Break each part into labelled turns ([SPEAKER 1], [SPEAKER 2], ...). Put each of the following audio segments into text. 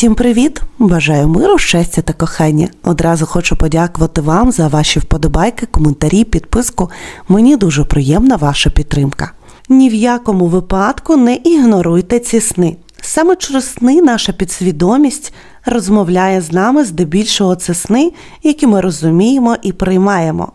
[SPEAKER 1] Всім привіт! Бажаю миру, щастя та кохання. Одразу хочу подякувати вам за ваші вподобайки, коментарі, підписку. Мені дуже приємна ваша підтримка. Ні в якому випадку не ігноруйте ці сни. Саме через сни наша підсвідомість розмовляє з нами здебільшого це сни, які ми розуміємо і приймаємо.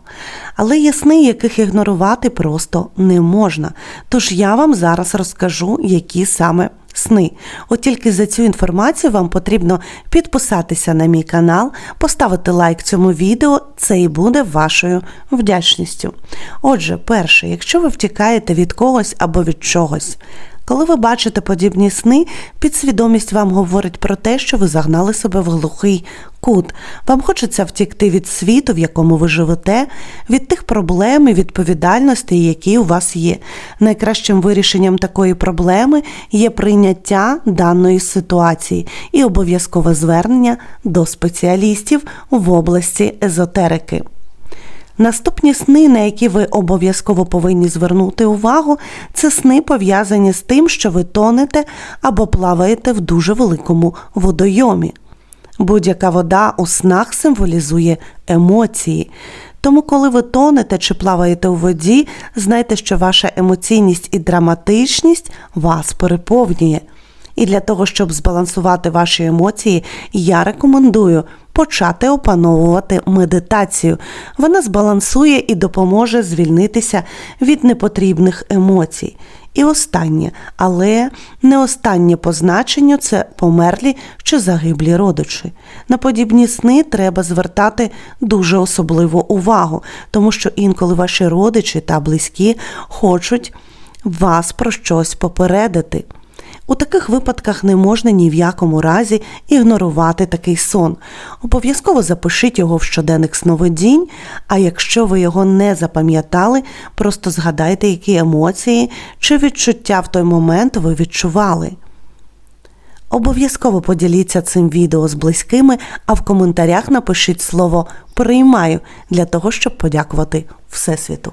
[SPEAKER 1] Але є сни, яких ігнорувати просто не можна. Тож я вам зараз розкажу, які саме сни. От тільки за цю інформацію вам потрібно підписатися на мій канал, поставити лайк цьому відео, це і буде вашою вдячністю. Отже, перше, якщо ви втікаєте від когось або від чогось, коли ви бачите подібні сни, підсвідомість вам говорить про те, що ви загнали себе в глухий кут. Вам хочеться втікти від світу, в якому ви живете, від тих проблем і відповідальностей, які у вас є. Найкращим вирішенням такої проблеми є прийняття даної ситуації і обов'язкове звернення до спеціалістів в області езотерики. Наступні сни, на які ви обов'язково повинні звернути увагу, це сни пов'язані з тим, що ви тонете або плаваєте в дуже великому водойомі. Будь-яка вода у снах символізує емоції. Тому, коли ви тонете чи плаваєте у воді, знайте, що ваша емоційність і драматичність вас переповнює. І для того, щоб збалансувати ваші емоції, я рекомендую почати опановувати медитацію. Вона збалансує і допоможе звільнитися від непотрібних емоцій. І останнє, але не останнє по значенню це померлі чи загиблі родичі. На подібні сни треба звертати дуже особливу увагу, тому що інколи ваші родичі та близькі хочуть вас про щось попередити. У таких випадках не можна ні в якому разі ігнорувати такий сон. Обов'язково запишіть його в щоденник сновидінь, а якщо ви його не запам'ятали, просто згадайте, які емоції чи відчуття в той момент ви відчували. Обов'язково поділіться цим відео з близькими, а в коментарях напишіть слово приймаю для того, щоб подякувати Всесвіту.